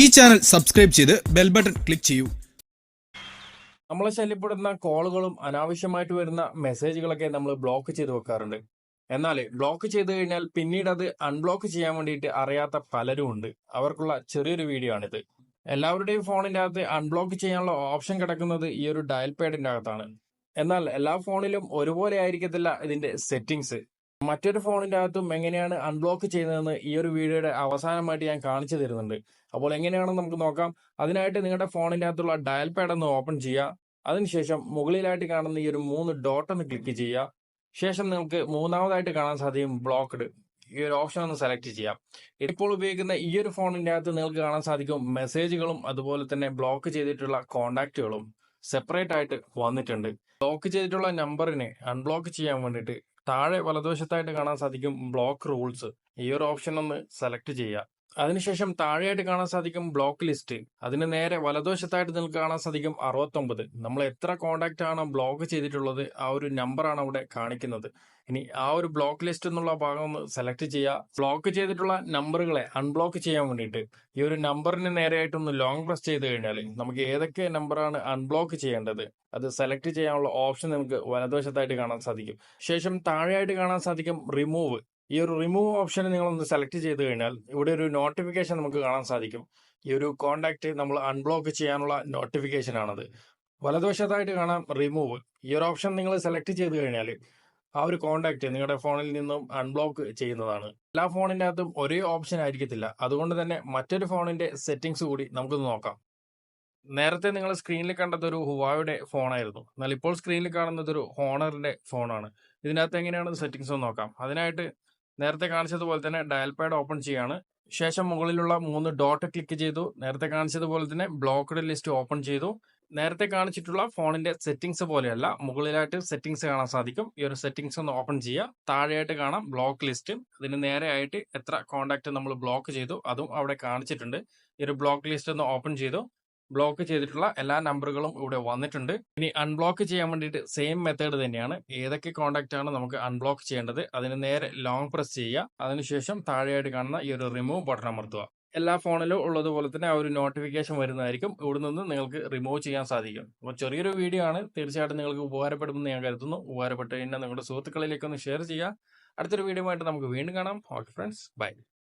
ഈ channel subscribe ചെയ്ത് bell button click ചെയ്യൂ. നമ്മളെ ശല്യപ്പെടുന്ന കോളുകളും അനാവശ്യമായിട്ട് വരുന്ന മെസ്സേജുകളൊക്കെ നമ്മൾ ബ്ലോക്ക് ചെയ്ത് വെക്കാറുണ്ട്. എന്നാൽ ബ്ലോക്ക് ചെയ്ത് കഴിഞ്ഞാൽ പിന്നീട് അത് അൺബ്ലോക്ക് ചെയ്യാൻ വേണ്ടിയിട്ട് അറിയാത്ത പലരും ഉണ്ട്. അവർക്കുള്ള ചെറിയൊരു വീഡിയോ ആണിത്. എല്ലാവരുടെയും ഫോണിന്റെ അകത്ത് അൺബ്ലോക്ക് ചെയ്യാനുള്ള ഓപ്ഷൻ കിടക്കുന്നത് ഈ ഒരു ഡയൽ പാഡിന്റെ അകത്താണ്. എന്നാൽ എല്ലാ ഫോണിലും ഒരുപോലെ ആയിരിക്കത്തില്ല ഇതിന്റെ സെറ്റിംഗ്സ് മറ്റൊരു ഫോണിന്റെ അകത്തും എങ്ങനെയാണ് അൺലോക്ക് ചെയ്യുന്നതെന്ന് ഈ ഒരു വീഡിയോയുടെ അവസാനമായിട്ട് ഞാൻ കാണിച്ചു തരുന്നുണ്ട്. അപ്പോൾ എങ്ങനെയാണെന്ന് നമുക്ക് നോക്കാം. അതിനായിട്ട് നിങ്ങളുടെ ഫോണിന്റെ അകത്തുള്ള ഡയൽ പാഡ് ഒന്ന് ഓപ്പൺ ചെയ്യുക. അതിനുശേഷം മുകളിലായിട്ട് കാണുന്ന ഈ ഒരു മൂന്ന് ഡോട്ട് ഒന്ന് ക്ലിക്ക് ചെയ്യുക. ശേഷം നിങ്ങൾക്ക് മൂന്നാമതായിട്ട് കാണാൻ സാധിക്കും ബ്ലോക്ക്ഡ് ഈ ഒരു ഓപ്ഷൻ ഒന്ന് സെലക്ട് ചെയ്യാം ഇപ്പോൾ ഉപയോഗിക്കുന്ന ഈ ഒരു ഫോണിന്റെ അകത്ത് നിങ്ങൾക്ക് കാണാൻ സാധിക്കും മെസ്സേജുകളും അതുപോലെ തന്നെ ബ്ലോക്ക് ചെയ്തിട്ടുള്ള കോണ്ടാക്റ്റുകളും സെപ്പറേറ്റ് ആയിട്ട് വന്നിട്ടുണ്ട്. ബ്ലോക്ക് ചെയ്തിട്ടുള്ള നമ്പറിനെ അൺബ്ലോക്ക് ചെയ്യാൻ വേണ്ടിയിട്ട് താഴെ വലതുവശത്തായിട്ട് കാണാൻ സാധിക്കും ബ്ലോക്ക് റൂൾസ്. ഈ ഒരു ഓപ്ഷൻ ഒന്ന് സെലക്ട് ചെയ്യുക. അതിനുശേഷം താഴെയായിട്ട് കാണാൻ സാധിക്കും ബ്ലോക്ക് ലിസ്റ്റ് അതിന് നേരെ വലതുവശത്തായിട്ട് നിങ്ങൾക്ക് കാണാൻ സാധിക്കും അറുപത്തൊമ്പത്. നമ്മൾ എത്ര കോണ്ടാക്റ്റ് ആണ് ബ്ലോക്ക് ചെയ്തിട്ടുള്ളത് ആ ഒരു നമ്പറാണ് അവിടെ കാണിക്കുന്നത്. ഇനി ആ ഒരു ബ്ലോക്ക് ലിസ്റ്റ് എന്നുള്ള ഭാഗം ഒന്ന് സെലക്ട് ചെയ്യുക. ബ്ലോക്ക് ചെയ്തിട്ടുള്ള നമ്പറുകളെ അൺബ്ലോക്ക് ചെയ്യാൻ വേണ്ടിയിട്ട് ഈ ഒരു നമ്പറിന് നേരെയായിട്ടൊന്ന് ലോങ് പ്രസ് ചെയ്ത് കഴിഞ്ഞാൽ നമുക്ക് ഏതൊക്കെ നമ്പറാണ് അൺബ്ലോക്ക് ചെയ്യേണ്ടത് അത് സെലക്ട് ചെയ്യാനുള്ള ഓപ്ഷൻ നമുക്ക് വലതുവശത്തായിട്ട് കാണാൻ സാധിക്കും. ശേഷം താഴെയായിട്ട് കാണാൻ സാധിക്കും റിമൂവ് ഈ ഒരു റിമൂവ് ഓപ്ഷൻ നിങ്ങളൊന്ന് സെലക്ട് ചെയ്ത് കഴിഞ്ഞാൽ ഇവിടെ ഒരു നോട്ടിഫിക്കേഷൻ നമുക്ക് കാണാൻ സാധിക്കും. ഈ ഒരു കോണ്ടാക്ട് നമ്മൾ അൺബ്ലോക്ക് ചെയ്യാനുള്ള നോട്ടിഫിക്കേഷൻ ആണത്. വലതുവശത്തായിട്ട് കാണാം റിമൂവ് ഈ ഒരു ഓപ്ഷൻ നിങ്ങൾ സെലക്ട് ചെയ്ത് കഴിഞ്ഞാൽ ആ ഒരു കോണ്ടാക്ട് നിങ്ങളുടെ ഫോണിൽ നിന്നും അൺബ്ലോക്ക് ചെയ്യുന്നതാണ്. എല്ലാ ഫോണിന്റെ അകത്തും ഒരേ ഓപ്ഷൻ ആയിരിക്കത്തില്ല. അതുകൊണ്ട് തന്നെ മറ്റൊരു ഫോണിന്റെ സെറ്റിങ്സ് കൂടി നമുക്കൊന്ന് നോക്കാം. നേരത്തെ നിങ്ങൾ സ്ക്രീനിൽ കണ്ടതൊരു ഹുവായുടെ ഫോണായിരുന്നു എന്നാൽ ഇപ്പോൾ സ്ക്രീനിൽ കാണുന്നത് ഒരു ഹോണറിന്റെ ഫോണാണ് ഇതിനകത്ത് എങ്ങനെയാണ് സെറ്റിങ്സ് നോക്കാം. അതിനായിട്ട് നേരത്തെ കാണിച്ചതുപോലെ തന്നെ ഡയൽ പാഡ് ഓപ്പൺ ചെയ്യാണ്. ശേഷം മുകളിലുള്ള മൂന്ന് ഡോട്ട് ക്ലിക്ക് ചെയ്തു. നേരത്തെ കാണിച്ചതുപോലെ തന്നെ ബ്ലോക്ക്ഡ് ലിസ്റ്റ് ഓപ്പൺ ചെയ്തു. നേരത്തെ കാണിച്ചിട്ടുള്ള ഫോണിന്റെ സെറ്റിംഗ്സ് പോലെയല്ല മുകളിലായിട്ട് സെറ്റിംഗ്സ് കാണാൻ സാധിക്കും. ഈ ഒരു സെറ്റിംഗ്സ് ഒന്ന് ഓപ്പൺ ചെയ്യുക. താഴെയായിട്ട് കാണാം ബ്ലോക്ക് ലിസ്റ്റ് അതിന് നേരെ ആയിട്ട് എത്ര കോണ്ടാക്ട് നമ്മൾ ബ്ലോക്ക് ചെയ്തു അതും അവിടെ കാണിച്ചിട്ടുണ്ട്. ഈ ഒരു ബ്ലോക്ക് ലിസ്റ്റ് ഒന്ന് ഓപ്പൺ ചെയ്തു. ബ്ലോക്ക് ചെയ്തിട്ടുള്ള എല്ലാ നമ്പറുകളും ഇവിടെ വന്നിട്ടുണ്ട്. ഇനി അൺബ്ലോക്ക് ചെയ്യാൻ വേണ്ടിയിട്ട് സെയിം മെത്തേഡ് തന്നെയാണ്. ഏതൊക്കെ കോണ്ടാക്റ്റ് ആണ് നമുക്ക് അൺബ്ലോക്ക് ചെയ്യേണ്ടത്? അതിന് നേരെ ലോങ് പ്രസ് ചെയ്യുക. അതിനുശേഷം താഴെയായിട്ട് കാണുന്ന ഈ ഒരു റിമൂവ് ബട്ടൺ അമർത്തുക. എല്ലാ ഫോണിലും ഉള്ളതുപോലെ തന്നെ ആ ഒരു നോട്ടിഫിക്കേഷൻ വരുന്നതായിരിക്കും. ഇവിടെ നിന്ന് നിങ്ങൾക്ക് റിമൂവ് ചെയ്യാൻ സാധിക്കും. അപ്പോൾ ചെറിയൊരു വീഡിയോ ആണ്. തീർച്ചയായിട്ടും നിങ്ങൾക്ക് ഉപകാരപ്പെടുമെന്ന് ഞാൻ കരുതുന്നു. ഉപകാരപ്പെട്ട് കഴിഞ്ഞാൽ നിങ്ങളുടെ സുഹൃത്തുക്കളിലേക്കൊന്ന് ഷെയർ ചെയ്യുക. അടുത്തൊരു വീഡിയോ ആയിട്ട് നമുക്ക് വീണ്ടും കാണാം. Okay friends bye